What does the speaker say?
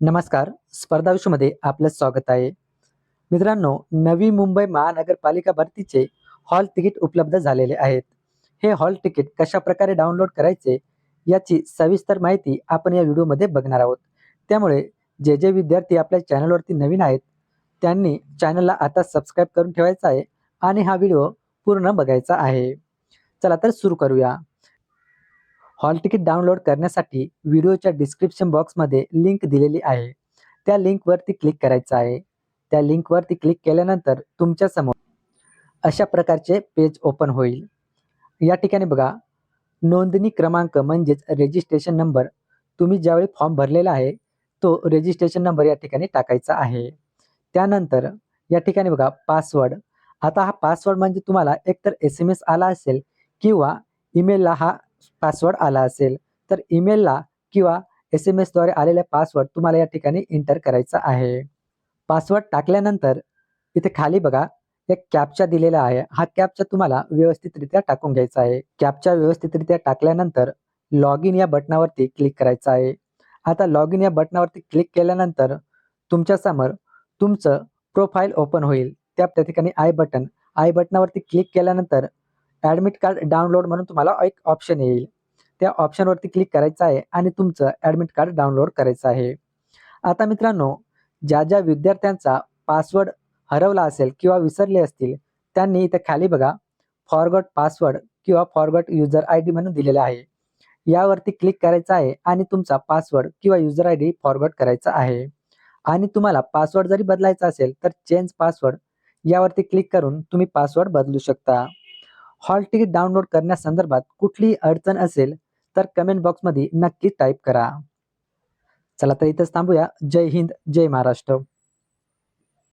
नमस्कार. स्पर्धा विश्वमध्ये आपलं स्वागत आहे. मित्रांनो नवी मुंबई महानगरपालिका भरतीचे हॉल तिकीट उपलब्ध झालेले आहेत. हे हॉल तिकीट कशा प्रकारे डाउनलोड करायचे याची सविस्तर माहिती आपण या व्हिडिओमध्ये बघणार आहोत. त्यामुळे जे जे विद्यार्थी आपल्या चॅनलवरती नवीन आहेत त्यांनी चॅनलला आता सबस्क्राईब करून ठेवायचा आहे आणि हा व्हिडिओ पूर्ण बघायचा आहे. चला तर सुरू करूया. हॉल तिकीट डाउनलोड करण्यासाठी व्हिडिओच्या डिस्क्रिप्शन बॉक्समध्ये लिंक दिलेली आहे. त्या लिंकवरती क्लिक करायचं आहे. त्या लिंकवरती क्लिक केल्यानंतर तुमच्यासमोर अशा प्रकारचे पेज ओपन होईल. या ठिकाणी बघा नोंदणी क्रमांक म्हणजेच रेजिस्ट्रेशन नंबर तुम्ही ज्यावेळी फॉर्म भरलेला आहे तो रेजिस्ट्रेशन नंबर या ठिकाणी टाकायचा आहे. त्यानंतर या ठिकाणी बघा पासवर्ड आता हा पासवर्ड म्हणजे तुम्हाला एकतर एस एम एस आला असेल किंवा ईमेलला हा पासवर्ड आला असेल तर ईमेलला किंवा एस एम एसद्वारे आलेला पासवर्ड तुम्हाला या ठिकाणी एंटर करायचा आहे. पासवर्ड टाकल्यानंतर इथे खाली बघा एक कॅपचा दिलेला आहे. हा कॅपचा तुम्हाला व्यवस्थितरित्या टाकून घ्यायचा आहे. कॅपचा व्यवस्थितरित्या टाकल्यानंतर लॉग इन या बटनावरती क्लिक करायचं आहे. आता लॉग इन या बटनावरती क्लिक केल्यानंतर तुमच्यासमोर तुमचं प्रोफाईल ओपन होईल. त्या त्या ठिकाणी आय बटन आय बटनावरती क्लिक केल्यानंतर ॲडमिट कार्ड डाउनलोड म्हणून तुम्हाला एक ऑप्शन येईल. त्या ऑप्शनवरती क्लिक करायचं आहे आणि तुमचं ॲडमिट कार्ड डाउनलोड करायचं आहे. आता मित्रांनो ज्या ज्या विद्यार्थ्यांचा पासवर्ड हरवला असेल किंवा विसरले असतील त्यांनी इथे खाली बघा फॉरगॉट पासवर्ड किंवा फॉरगॉट युजर आय डी म्हणून दिलेला आहे. यावरती क्लिक करायचं आहे आणि तुमचा पासवर्ड किंवा युजर आय डी फॉरगॉट करायचा आहे. आणि तुम्हाला पासवर्ड जरी बदलायचा असेल तर चेंज पासवर्ड यावरती क्लिक करून तुम्ही पासवर्ड बदलू शकता. हॉल तिकीट डाउनलोड करण्यासंदर्भात कुठलीही अडचण असेल तर कमेंट बॉक्समध्ये नक्की टाईप करा. चला तर इथंच थांबूया. जय हिंद जय महाराष्ट्र.